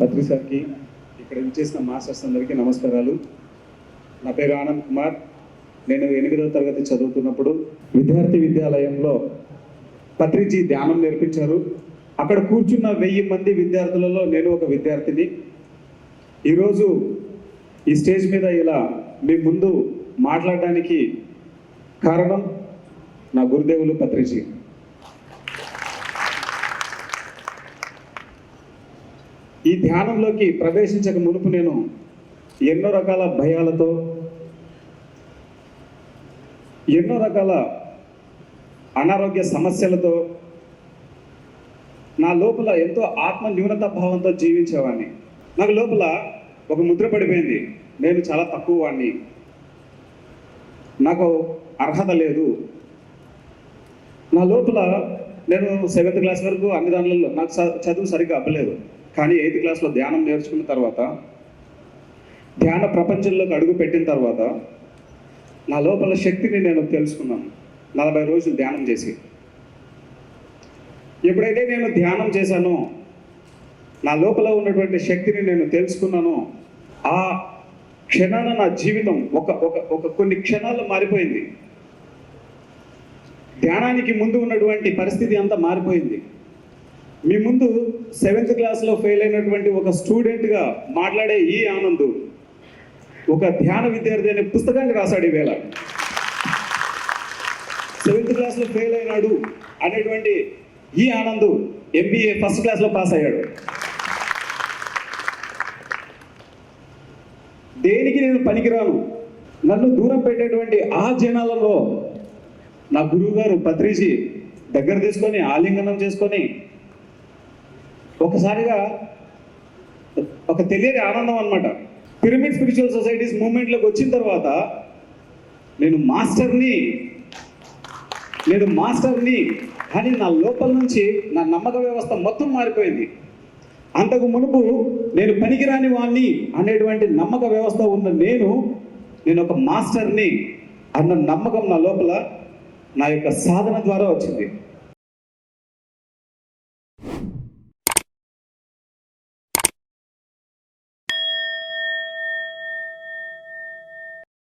పత్రి సార్కి ఇక్కడ విచ్చేసిన మాస్టర్స్ అందరికీ నమస్కారాలు. నా పేరు ఆనంద్ కుమార్. నేను ఎనిమిదవ తరగతి చదువుతున్నప్పుడు విద్యార్థి విద్యాలయంలో పత్రిజీ ధ్యానం నేర్పించారు. అక్కడ కూర్చున్న వెయ్యి మంది విద్యార్థులలో నేను ఒక విద్యార్థిని. ఈరోజు ఈ స్టేజ్ మీద ఇలా మీ ముందు మాట్లాడడానికి కారణం నా గురుదేవులు పత్రిజీ. ఈ ధ్యానంలోకి ప్రవేశించక మునుపు నేను ఎన్నో రకాల భయాలతో ఎన్నో రకాల అనారోగ్య సమస్యలతో నా లోపల ఎంతో ఆత్మ న్యూనత భావంతో జీవించేవాడిని నాకు లోపల ఒక ముద్ర పడిపోయింది. నేను చాలా తక్కువ వాడిని నాకు అర్హత లేదు. నా లోపల నేను సెవెంత్ క్లాస్ వరకు అన్ని దానిలలో నాకు చదువు సరిగ్గా అవ్వలేదు కానీ ఎయిత్ క్లాస్లో ధ్యానం నేర్చుకున్న తర్వాత ధ్యాన ప్రపంచంలోకి అడుగు పెట్టిన తర్వాత నా లోపల శక్తిని నేను తెలుసుకున్నాను. నలభై రోజులు ధ్యానం చేసి. ఎప్పుడైతే నేను ధ్యానం చేశానో నా లోపల ఉన్నటువంటి శక్తిని నేను తెలుసుకున్నానో ఆ క్షణాన నా జీవితం ఒక ఒక ఒక కొన్ని క్షణాల్లో మారిపోయింది. ధ్యానానికి ముందు ఉన్నటువంటి పరిస్థితి అంతా మారిపోయింది. మీ ముందు సెవెంత్ క్లాస్లో ఫెయిల్ అయినటువంటి ఒక స్టూడెంట్గా మాట్లాడే ఈ ఆనంద్ ఒక ధ్యాన విద్యార్థి అనే పుస్తకాన్ని రాశాడు ఈవేళ. సెవెంత్ క్లాస్లో ఫెయిల్ అయినాడు అనేటువంటి ఈ ఆనంద్ ఎంబీఏ ఫస్ట్ క్లాస్లో పాస్ అయ్యాడు. దేనికి నేను పనికిరాను? నన్ను దూరం పెట్టేటువంటి ఆ జనాలలో నా గురువు గారు పత్రిజీ దగ్గర తీసుకొని ఆలింగనం చేసుకొని ఒకసారిగా ఒక తెలియని ఆనందం అనమాట పిరమిడ్ స్పిరిచువల్ సొసైటీస్ మూమెంట్లోకి వచ్చిన తర్వాత నేను మాస్టర్ని నేను మాస్టర్ని అని నా లోపల నుంచి నా నమ్మక వ్యవస్థ మొత్తం మారిపోయింది. అంతకు మునుపు నేను పనికిరాని వాణ్ణి అనేటువంటి నమ్మక వ్యవస్థ ఉన్న నేను నేను ఒక మాస్టర్ని అన్న నమ్మకం నా లోపల నా యొక్క సాధన ద్వారా వచ్చింది.